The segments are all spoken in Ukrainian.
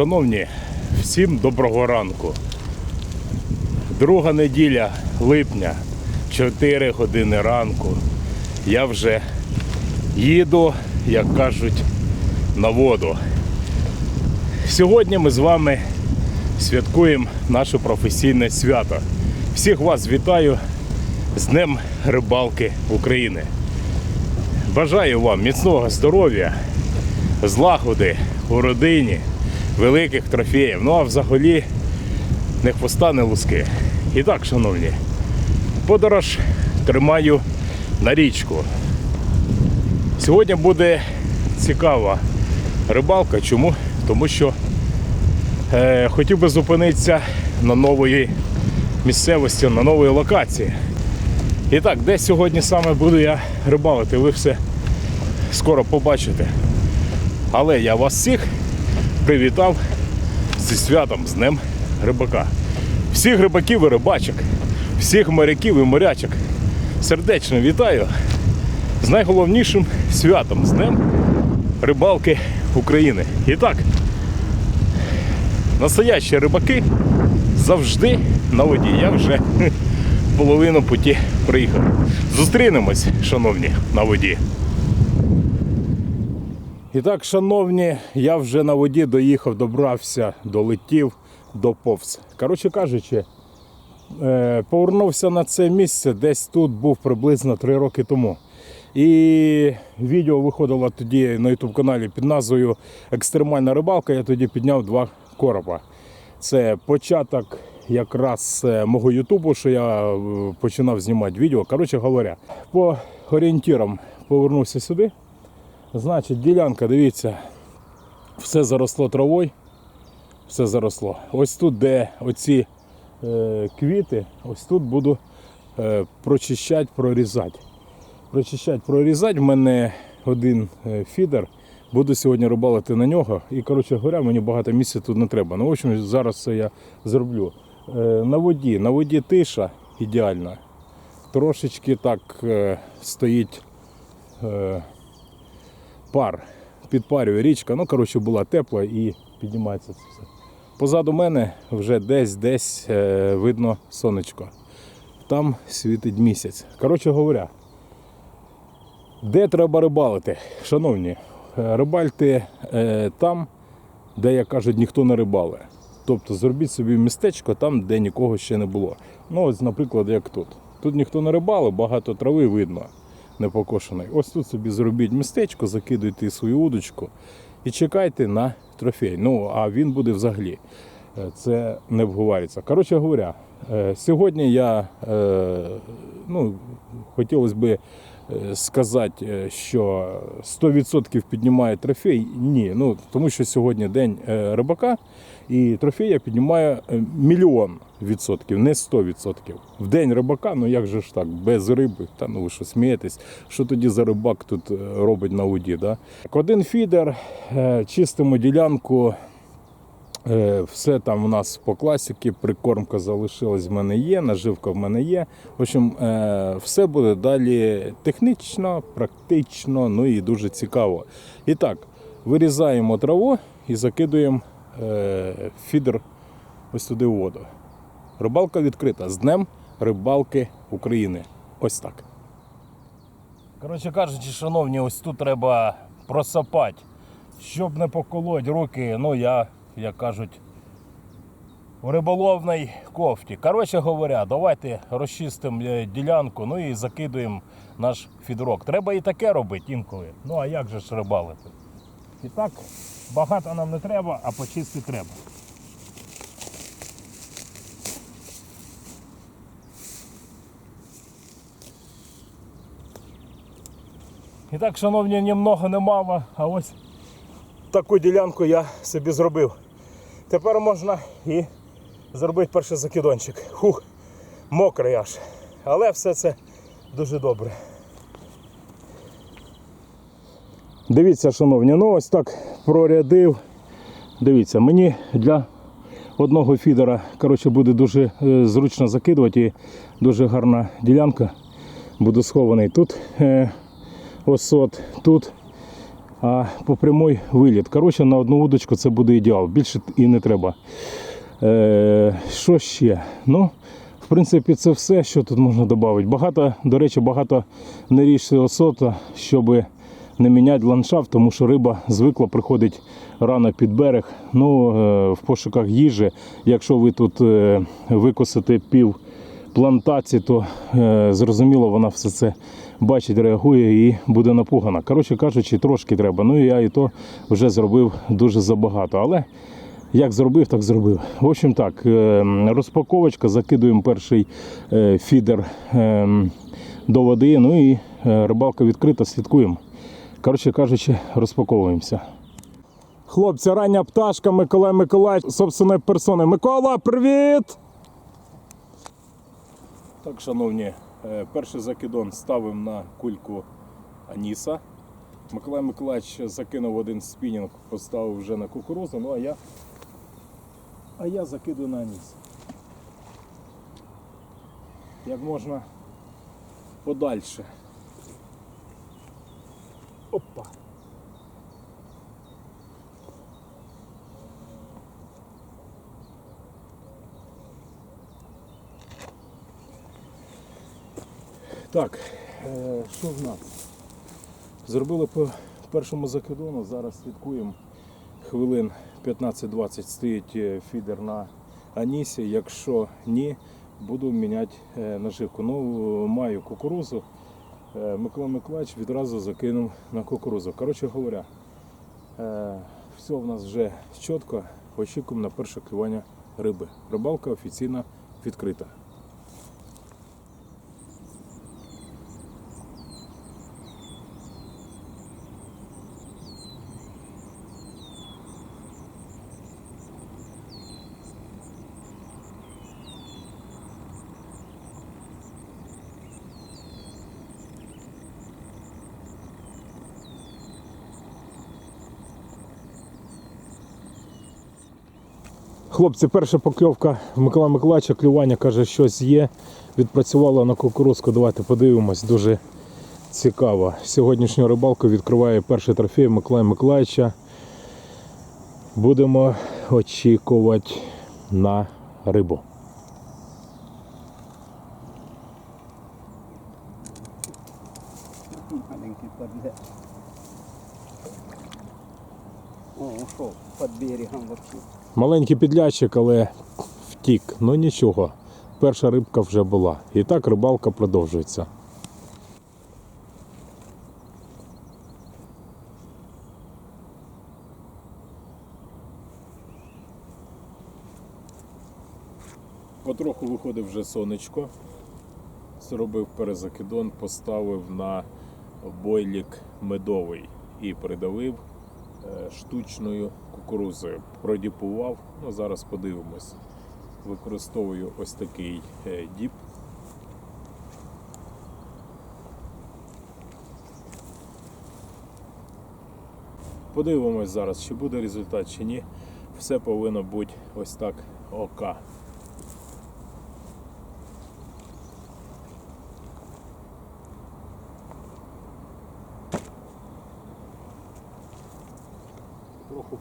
Шановні, всім доброго ранку. Друга неділя липня, 4 години ранку. Я вже їду, як кажуть, на воду. Сьогодні ми з вами святкуємо наше професійне свято. Всіх вас вітаю з Днем рибалки України. Бажаю вам міцного здоров'я, злагоди у родині, великих трофеїв. Ну а взагалі не хвоста, не луски. І так, шановні, подорож тримаю на річку. Сьогодні буде цікава рибалка. Чому? Тому що е, хотів би зупинитися на нової місцевості, на новій локації. І так, де сьогодні саме буду я рибалити, ви все скоро побачите. Але я вас всіх привітав зі святом, з Днем Рибака. Всіх рибаків і рибачок, всіх моряків і морячок. Сердечно вітаю з найголовнішим святом, з Днем Рибалки України. І так, настоящі рибаки завжди на воді. Я вже половину путі приїхав. Зустрінемось, шановні, на воді. І так, шановні, я вже на воді доїхав, добрався, долетів, доповз. Коротше кажучи, е, повернувся на це місце, десь тут був приблизно 3 роки тому. І відео виходило тоді на YouTube каналі під назвою Екстремальна рибалка. Я тоді підняв два коропа. Це початок якраз е, мого Ютубу, що я е, починав знімати відео. Коротше говоря, по орієнтірам повернувся сюди. Значить, ділянка, дивіться, все заросло травою, все заросло. Ось тут, де оці е, квіти, ось тут буду е, прочищати, прорізати. Прочищати, прорізати. В мене один е, фідер. Буду сьогодні рибалити на нього. І, коротше говоря, мені багато місця тут не треба. Ну, в общем, зараз це я зроблю. Е, на воді, на воді тиша ідеальна. Трошечки так е, стоїть. Е, пар, підпарює річка. Ну, коротше, була тепла і піднімається це все. Позаду мене вже десь десь е, видно сонечко. Там світить місяць. Коротше говоря, де треба рибалити? Шановні, е, рибальте е, там, де, як кажуть, ніхто не рибалить. Тобто зробіть собі містечко там, де нікого ще не було. Ну, ось, наприклад, як тут. Тут ніхто не рибалив, багато трави видно непокошений. Ось тут собі зробіть містечко, закидуйте свою удочку і чекайте на трофей. Ну, а він буде взагалі. Е, Це не вговориться. Коротше говоря, е, сьогодні я е, ну, хотілося б сказати, е, що 100% піднімає трофей. Ні, ну тому що сьогодні день е, рибака, і трофей я піднімаю е, мільйон відсотків, не 100 відсотків. В день рибака, ну як же ж так, без риби, та ну ви що смієтесь, що тоді за рибак тут е, робить на воді? Да? Один фідер, е, чистимо ділянку. Е, Все там у нас по класіки, прикормка залишилась в мене є, наживка в мене є. В общем, е, все буде далі технічно, практично, ну і дуже цікаво. І так, вирізаємо траву і закидуємо е, фідер ось туди в воду. Рибалка відкрита. З Днем рибалки України. Ось так. Коротше кажучи, шановні, ось тут треба просапати. Щоб не поколоть руки, ну я, як кажуть, в риболовній кофті. Коротше говоря, давайте розчистимо е, ділянку, ну і закидуємо наш фідрок. Треба і таке робити інколи. Ну а як же ж рибалити? І так, багато нам не треба, а почистити треба. І так, шановні, ні много, не мало, а ось таку ділянку я собі зробив. Тепер можна і зробити перший закидончик. Хух, мокрий аж. Але все це дуже добре. Дивіться, шановні, ну ось так прорядив. Дивіться, мені для одного фідера коротше, буде дуже е, зручно закидувати і дуже гарна ділянка. Буду схований тут е, осот, тут а по прямой виліт. Коротше, на одну удочку це буде ідеал. Більше і не треба. Е, що ще? Ну, в принципі, це все, що тут можна додати. Багато, до речі, багато не ріжся осота, щоб не міняти ландшафт, тому що риба звикла приходить рано під берег. Ну, е, в пошуках їжі. Якщо ви тут е, викосите пів плантації, то е, зрозуміло, вона все це бачить, реагує і буде напугана. Коротше кажучи, трошки треба. Ну і я і то вже зробив дуже забагато. Але як зробив, так зробив. В общем так, е, розпаковочка, закидуємо перший е, фідер е, до води. Ну і рибалка відкрита, слідкуємо. Коротше кажучи, розпаковуємося. Хлопці, рання пташка, Миколай Миколаївич, собственної персони. Микола, привіт! Так, шановні, перший закидон ставимо на кульку Аніса. Миколай Миколаївич закинув один спінінг, поставив вже на кукурузу, ну а я, а я закидую на Аніс. Як можна подальше. Опа. Так, е, що в нас? Зробили по першому закидону, зараз слідкуємо. Хвилин 15-20 стоїть е, фідер на Анісі. Якщо ні, буду міняти е, наживку. Ну, маю кукурузу. Микола Миколаївич відразу закинув на кукурузу. Коротше говоря, все в нас вже чітко. Очікуємо на перше клювання риби. Рибалка офіційно відкрита. Хлопці, перша покльовка Микола Миколаївича, клювання каже, щось є. Відпрацювала на кукурузку. Давайте подивимось. Дуже цікаво. Сьогоднішню рибалку відкриває перший трофей Миколая Миколаївича. Будемо очікувати на рибу. Маленький подлец. О, ушел берегом вообще. Маленький підлячик, але втік. Ну нічого. Перша рибка вже була. І так рибалка продовжується. Потроху виходить вже сонечко. Зробив перезакидон, поставив на бойлік медовий і придавив штучною кукурузою. Продіпував, ну зараз подивимось. Використовую ось такий е, діп. Подивимось зараз, чи буде результат, чи ні. Все повинно бути ось так ока.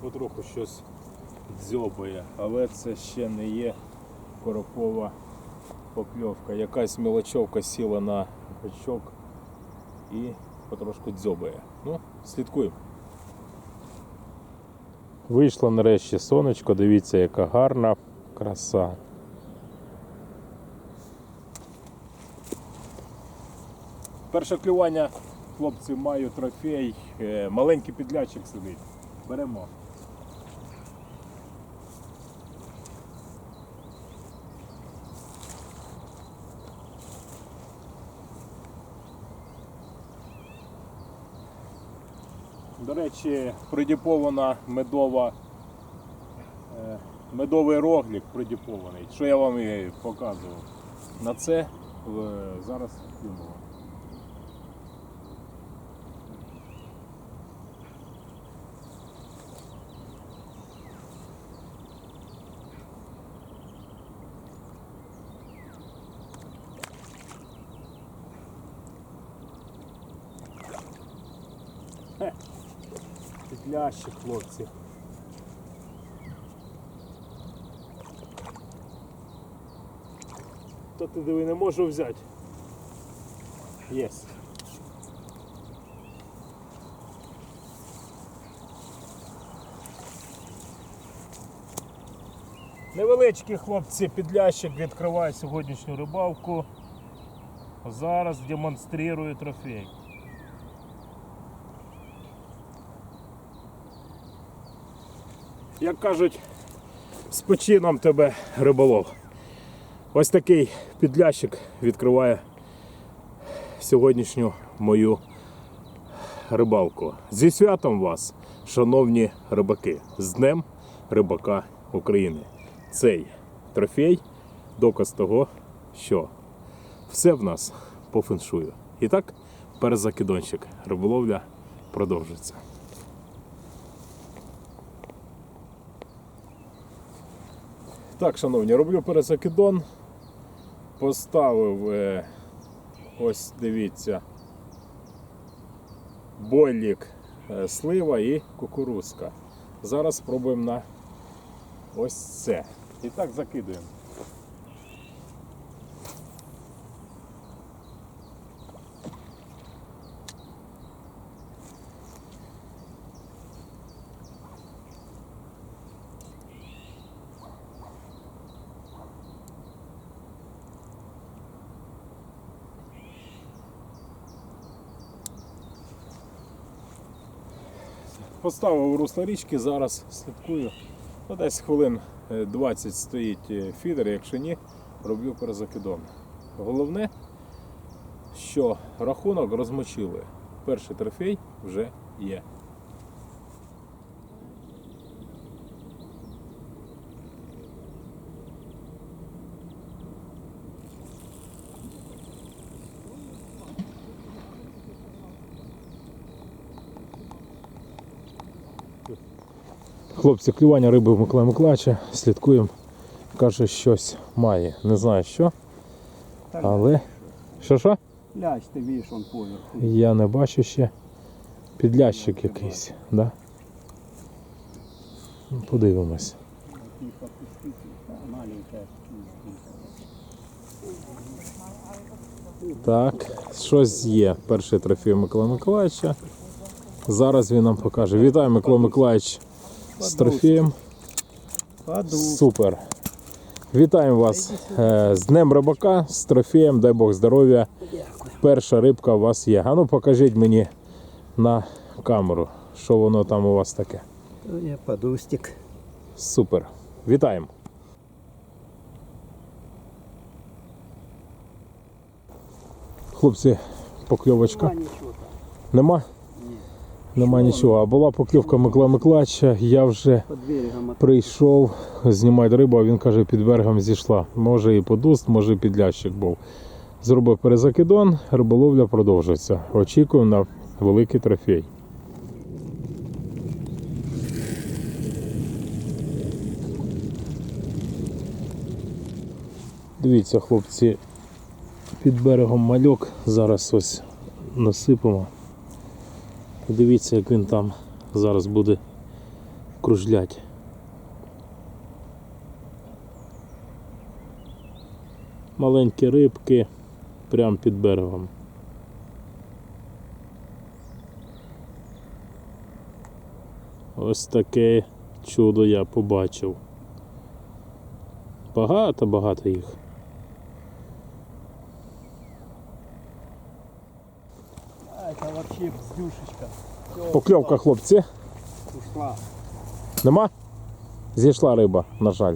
Троху-потроху щось дзьобає, але це ще не є коропова покльовка. Якась мілочовка сіла на гачок і потрошку дзьобає. Ну, слідкуємо. Вийшло нарешті сонечко, дивіться, яка гарна краса. Перше клювання, хлопці, маю трофей. Е, Маленький підлячик сидить. Беремо. До речі, придіпована медова, е, медовий роглік придіпований, що я вам і показував. На це зараз кинуlo. Підлящик, хлопці. То ти диви, не можу взяти. Єсть. Невеличкі хлопці підлящик відкриває сьогоднішню рибалку. Зараз демонструю трофей. Як кажуть, з почином тебе риболов. Ось такий підлящик відкриває сьогоднішню мою рибалку. Зі святом вас, шановні рибаки, з Днем Рибака України. Цей трофей доказ того, що все в нас по феншую. І так, перезакидончик. Риболовля продовжується. Так, шановні, роблю перезакидон. Поставив е, ось дивіться бойлік, е, слива і кукурузка. Зараз спробуємо на ось це. І так закидуємо. Поставив русло річки, зараз слідкую. Ну, десь хвилин е, 20 стоїть е, фідер, якщо ні, роблю перезакидон. Головне, що рахунок розмочили. Перший трофей вже є. Хлопці, клювання риби в Миколая Миколаївича, слідкуємо. Каже, щось має. Не знаю що, але. Що що? Лящ, ты видишь, он поверху. Я не бачу ще. Підлящик якийсь, да? Подивимось. Так, щось є. Перший трофей Микола Миколаївича. Зараз він нам покаже. Вітаю, Микола Миколаївич з трофеєм. Поду. Супер. Вітаємо вас е, з Днем Рибака, з трофеєм, дай Бог здоров'я. Перша рибка у вас є. А ну покажіть мені на камеру, що воно там у вас таке. Я подустик. Супер. Вітаємо. Хлопці, покльовочка. Нема? Нема нічого. А була покльовка Микола Миколаївича, я вже прийшов знімати рибу, а він каже, під берегом зійшла. Може і подуст, може і підлящик був. Зробив перезакидон, риболовля продовжується. Очікуємо на великий трофей. Дивіться, хлопці, під берегом мальок. Зараз ось насипемо. Дивіться, як він там зараз буде кружлять. Маленькі рибки прямо під берегом. Ось таке чудо я побачив. Багато-багато їх. А, это вообще бздюшечка. Всё, Покльовка, хлопці. Ушла. Нема? Зійшла риба, на жаль.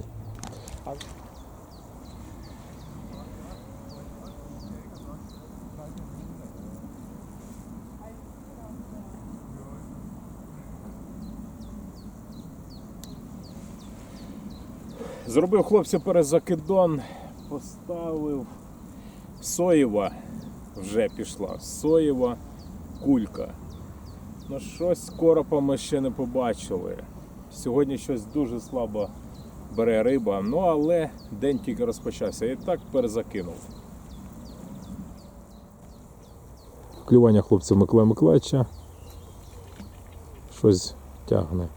Зробив хлопці перезакидон, поставив соєва, вже пішла, соєва кулька. Ну щось з коропами ще не побачили. Сьогодні щось дуже слабо бере риба, ну але день тільки розпочався. І так перезакинув. Клювання хлопців Миколая Миколаївича. Щось Тягне.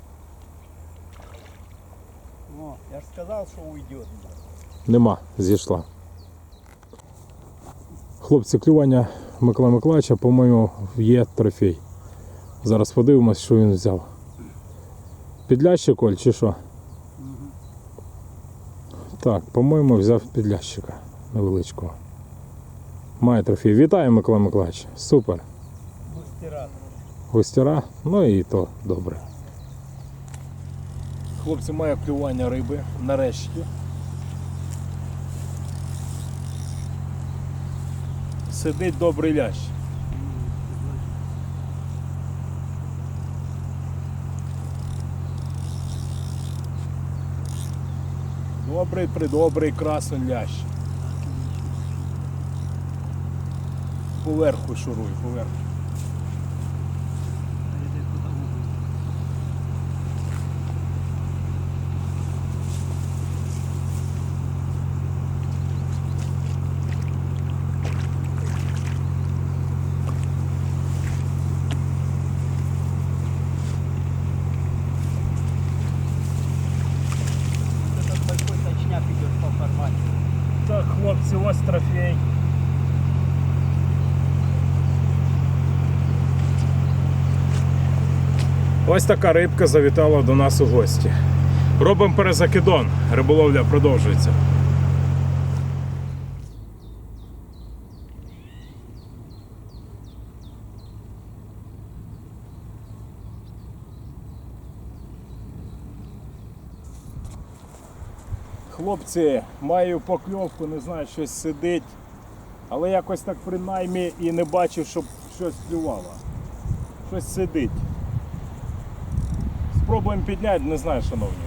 О, я же сказал, что уйдет. Нема, зійшла. Хлопці, клювання Микола Миколаївича, по-моєму, є трофей. Зараз подивимось, що він взяв. Підлящик, Оль, чи що? Так, по-моєму, взяв підлящика невеличкого. Має трофей. Вітаю, Микола Миколаївич. Супер. Густера. Гостяра, ну і то добре. Хлопці, має клювання риби нарешті. Сидить добрий лящ. Добрий, придобрий, красень лящ. Поверху шуруй, поверху. Этот большой точняк идет по формате. Так, хлопці, ось трофей. Ось така рибка завітала до нас у гості. Робимо перезакидон. Риболовля продовжується. Хлопці, маю покльовку, не знаю, щось сидить. Але якось так принаймні і не бачив, щоб щось клювало. Щось сидить. Спробуємо підняти, не знаю, шановні.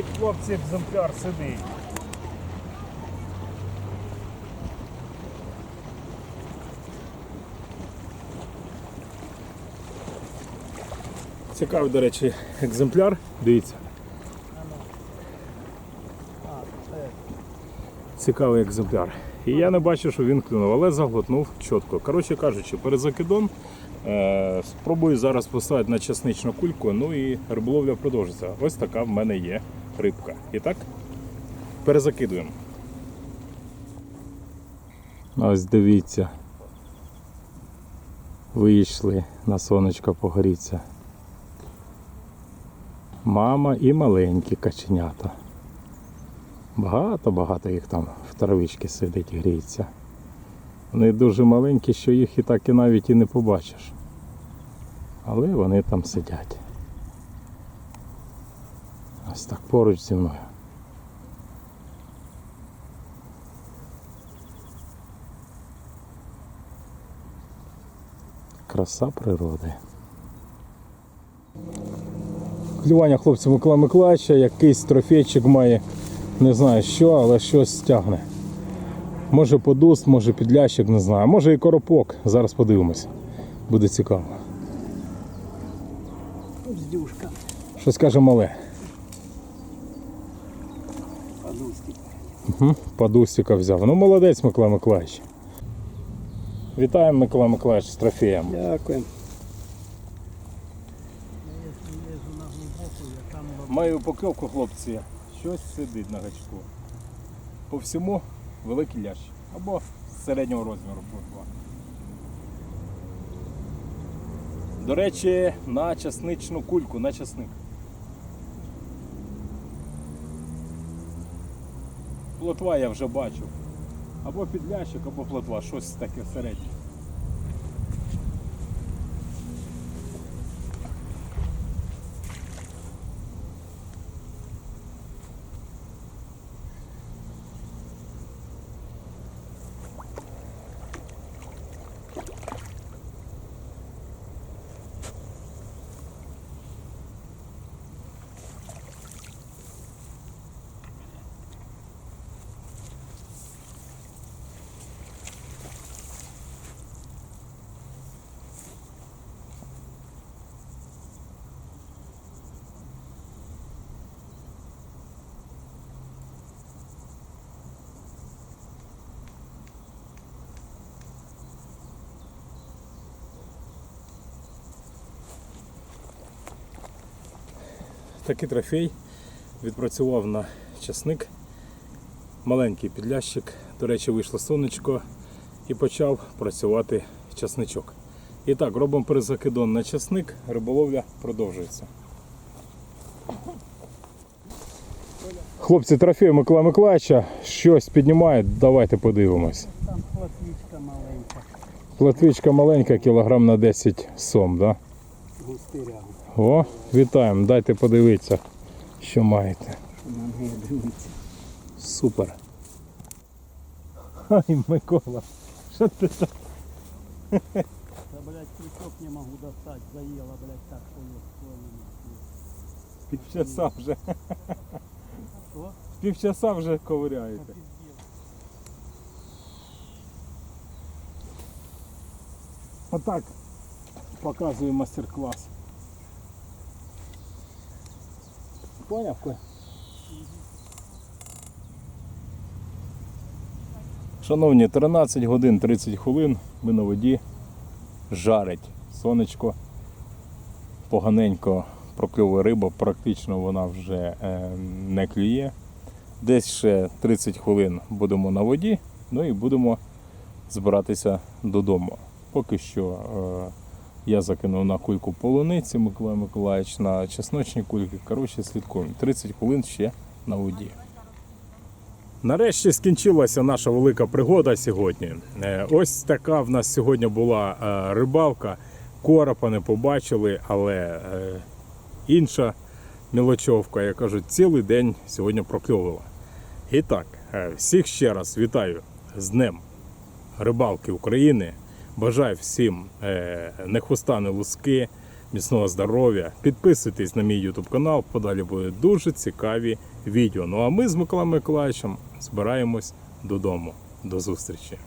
Сидить, хлопці, екземпляр сидить. Цікавий, до речі, екземпляр. Дивіться. Цікавий екземпляр. І я не бачу, що він клюнув, але заглотнув чітко. Коротше кажучи, перед закидом е, спробую зараз поставити на часничну кульку, ну і риболовля продовжиться. Ось така в мене є рибка. І так, перезакидуємо. Ось дивіться. Вийшли на сонечко погоріться. Мама і маленькі каченята. Багато-багато їх там в травичці сидить, гріється. Вони дуже маленькі, що їх і так і навіть і не побачиш. Але вони там сидять. Ось так поруч зі мною. Краса природи. Клювання хлопця Микола Миколаївича, якийсь трофейчик має не знаю що, але щось стягне. Може подуст, може підлящик, не знаю. Може і коропок. Зараз подивимось. Буде цікаво. Щось каже мале. Угу. Подустика взяв. Ну молодець Микола Миколаївич. Вітаємо Микола Миколаївич з трофеєм. Дякую. Маю покльовку, хлопці. Щось сидить на гачку. По всьому великий лящ. Або середнього розміру плотва. До речі, на часничну кульку, на часник. Плотва я вже бачив. Або підлящик, або плотва, щось таке середнє. Такий трофей відпрацював на часник. Маленький підлящик. До речі, вийшло сонечко і почав працювати часничок. І так, робимо перезакидон на часник, риболовля продовжується. Хлопці, трофей Микола Миколаївича щось піднімають, давайте подивимось. Там платвичка маленька, Платвичка маленька, кілограм на 10 сом, да? О, вітаємо, дайте подивитися, що маєте. Супер. Ай, Микола, що ти так? Та, блядь, крючок не можу достать, заела, блядь, так, що є своїм. Півчаса вже. Що? Півчаса вже ковиряєте. Отак показую мастер-клас. Поняв? Шановні, 13 годин 30 хвилин ми на воді жарить сонечко. Поганенько прокльовує риба, практично вона вже е, не клює. Десь ще 30 хвилин будемо на воді, ну і будемо збиратися додому. Поки що е, я закинув на кульку полуниці Миколай Миколаївич на чесночні кульки. Коротше, слідкуємо. 30 хвилин ще на воді. Нарешті скінчилася наша велика пригода сьогодні. Е, Ось така в нас сьогодні була е, рибалка. Коропа не побачили, але е, інша мілочовка, я кажу, цілий день сьогодні прокльовувала. І так, всіх ще раз вітаю з Днем рибалки України. Бажаю всім е, не хвоста, луски, міцного здоров'я. Підписуйтесь на мій YouTube канал, подалі будуть дуже цікаві відео. Ну а ми з Миколаєм Миколаївичем збираємось додому. До зустрічі!